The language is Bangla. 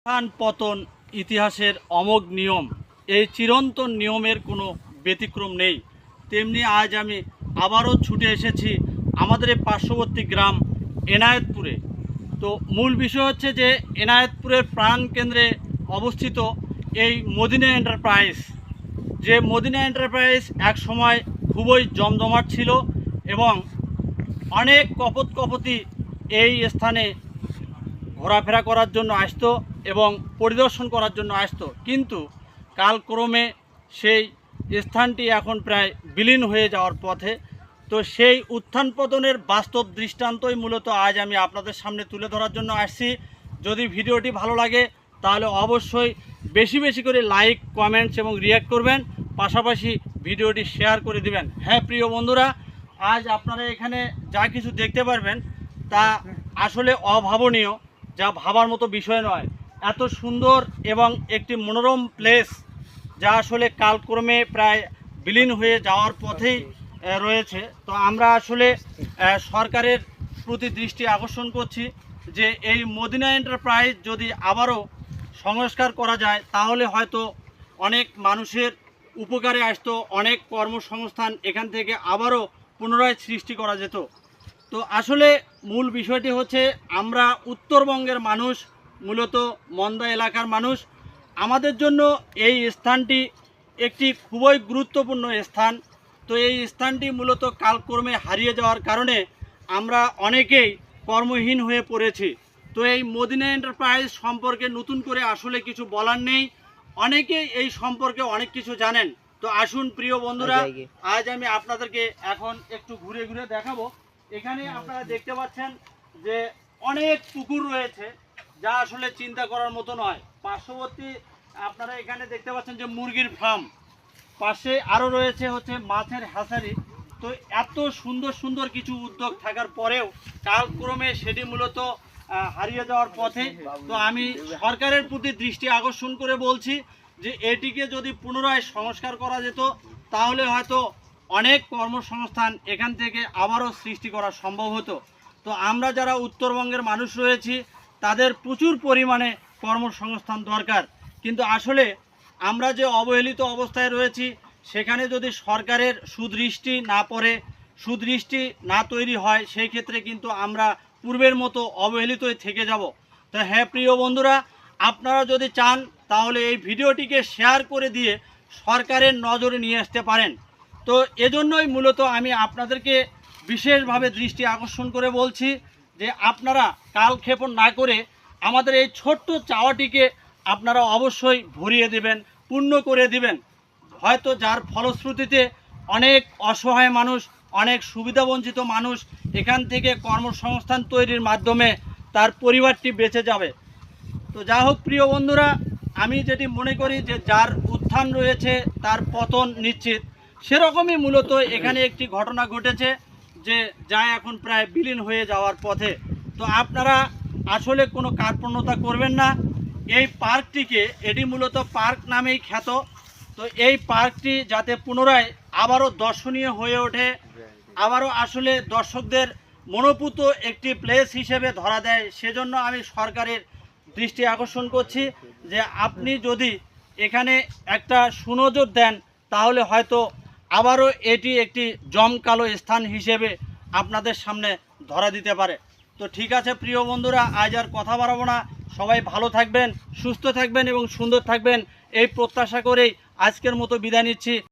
উত্থান পতন ইতিহাসের অমোঘ নিয়ম। এই চিরন্তন নিয়মের কোনো ব্যতিক্রম নেই। তেমনি আজ আমি আবারও ছুটে এসেছি আমাদের পার্শ্ববর্তী গ্রাম এনায়েতপুরে। তো মূল বিষয় হচ্ছে যে এনায়েতপুরের প্রাণকেন্দ্রে অবস্থিত এই মদিনা এন্টারপ্রাইজ। যে মদিনা এন্টারপ্রাইজ এক সময় খুবই জমজমাট ছিল এবং অনেক কপত কপতি এই স্থানে ঘোরাফেরা করার জন্য আসতো এবং পরিদর্শন করার জন্য আসতো। কিন্তু কালক্রমে সেই স্থানটি এখন প্রায় বিলীন হয়ে যাওয়ার পথে। তো সেই উত্থান পতনের বাস্তব দৃষ্টান্তই মূলত আজ আমি আপনাদের সামনে তুলে ধরার জন্য আসছি। যদি ভিডিওটি ভালো লাগে, তাহলে অবশ্যই বেশি বেশি করে লাইক, কমেন্টস এবং রিয়াক্ট করবেন। পাশাপাশি ভিডিওটি শেয়ার করে দিবেন। হ্যাঁ প্রিয় বন্ধুরা, আজ আপনারা এখানে যা কিছু দেখতে পারবেন তা আসলে অভাবনীয়। যা ভাবার মতো বিষয় নয়। এত সুন্দর এবং একটি মনোরম প্লেস যা আসলে কালক্রমে প্রায় বিলীন হয়ে যাওয়ার পথেই রয়েছে। তো আমরা আসলে সরকারের প্রতি দৃষ্টি আকর্ষণ করছি যে এই মদিনা এন্টারপ্রাইজ যদি আবারও সংস্কার করা যায়, তাহলে হয়তো অনেক মানুষের উপকারে আসতো, অনেক কর্মসংস্থান এখান থেকে আবারও পুনরায় সৃষ্টি করা যেত। তো আসলে মূল বিষয়টি হচ্ছে আমরা উত্তরবঙ্গের মানুষ মূলত মন্দা এলাকার মানুষ। আমাদের জন্য এই স্থানটি একটি খুবই গুরুত্বপূর্ণ স্থান। তো এই স্থানটি মূলত কালক্রমে হারিয়ে যাওয়ার কারণে আমরা অনেকেই কর্মহীন হয়ে পড়েছি। তো এই মদিনা এন্টারপ্রাইজ সম্পর্কে নতুন করে আসলে কিছু বলার নেই। অনেকেই এই সম্পর্কে অনেক কিছু জানেন। তো আসুন প্রিয় বন্ধুরা আজ আমি আপনাদেরকে এখন একটু ঘুরে ঘুরে দেখাবো। এখানে আপনারা দেখতে পাচ্ছেন যে অনেক পুকুর রয়েছে, যা আসলে চিন্তা করার মতো নয়। পার্শ্ববর্তী আপনারা এখানে দেখতে পাচ্ছেন যে মুরগির ফার্ম। পাশে আরও রয়েছে হচ্ছে মাছের হ্যাচারি তো এত সুন্দর সুন্দর কিছু উদ্যোগ থাকার পরেও কালক্রমে সেটি মূলত হারিয়ে যাওয়ার পথে। তো আমি সরকারের প্রতি দৃষ্টি আকর্ষণ করে বলছি যে এটিকে যদি পুনরায় সংস্কার করা যেত, তাহলে হয়তো অনেক কর্মসংস্থান এখান থেকে আবারও সৃষ্টি করা সম্ভব হতো। তো আমরা যারা উত্তরবঙ্গের মানুষ রয়েছি, তাদের প্রচুর পরিমাণে কর্মসংস্থান দরকার। কিন্তু আসলে আমরা যে অবহেলিত অবস্থায় রয়েছি, সেখানে যদি সরকারের সুদৃষ্টি না পড়ে, সুদৃষ্টি না তৈরি হয়, সেই ক্ষেত্রে কিন্তু আমরা পূর্বের মতো অবহেলিতই থেকে যাব। তো হ্যাঁ প্রিয় বন্ধুরা, আপনারা যদি চান, তাহলে এই ভিডিওটিকে শেয়ার করে দিয়ে সরকারের নজরে নিয়ে আসতে পারেন। তো এজন্যই মূলত আমি আপনাদেরকে বিশেষভাবে দৃষ্টি আকর্ষণ করে বলছি যে আপনারা কালক্ষেপণ না করে আমাদের এই ছোট্ট চাওয়াটিকে আপনারা অবশ্যই ভরিয়ে দেবেন, পূর্ণ করে দিবেন। হয়তো যার ফলশ্রুতিতে অনেক অসহায় মানুষ, অনেক সুবিধাবঞ্চিত মানুষ এখান থেকে কর্মসংস্থান তৈরির মাধ্যমে তার পরিবারটি বেঁচে যাবে। তো যা হোক, প্রিয় বন্ধুরা, আমি যেটি মনে করি যে যার উত্থান রয়েছে, তার পতন নিশ্চিত। সেরকমই মূলত এখানে একটি ঘটনা ঘটেছে যে যা এখন প্রায় বিলীন হয়ে যাওয়ার পথে। তো আপনারা আসলে কোনো কার্পণ্যতা করবেন না। এই পার্কটিকে, এটি মূলত পার্ক নামেই খ্যাত। তো এই পার্কটি যাতে পুনরায় আবারও দর্শনীয় হয়ে ওঠে, আবারও আসলে দর্শকদের মনোপুত একটি প্লেস হিসেবে ধরা দেয়, সেজন্য আমি সরকারের দৃষ্টি আকর্ষণ করছি যে আপনি যদি এখানে একটা সুনজর দেন, তাহলে হয়তো আবারও এটি একটি জমকালো স্থান হিসেবে আপনাদের সামনে ধরা দিতে পারে। তো ঠিক আছে, প্রিয় বন্ধুরা, আজ আর কথা বাড়াবো না। সবাই ভালো থাকবেন, সুস্থ থাকবেন এবং সুন্দর থাকবেন। এই প্রত্যাশা করেই আজকের মতো বিদায় নিচ্ছি।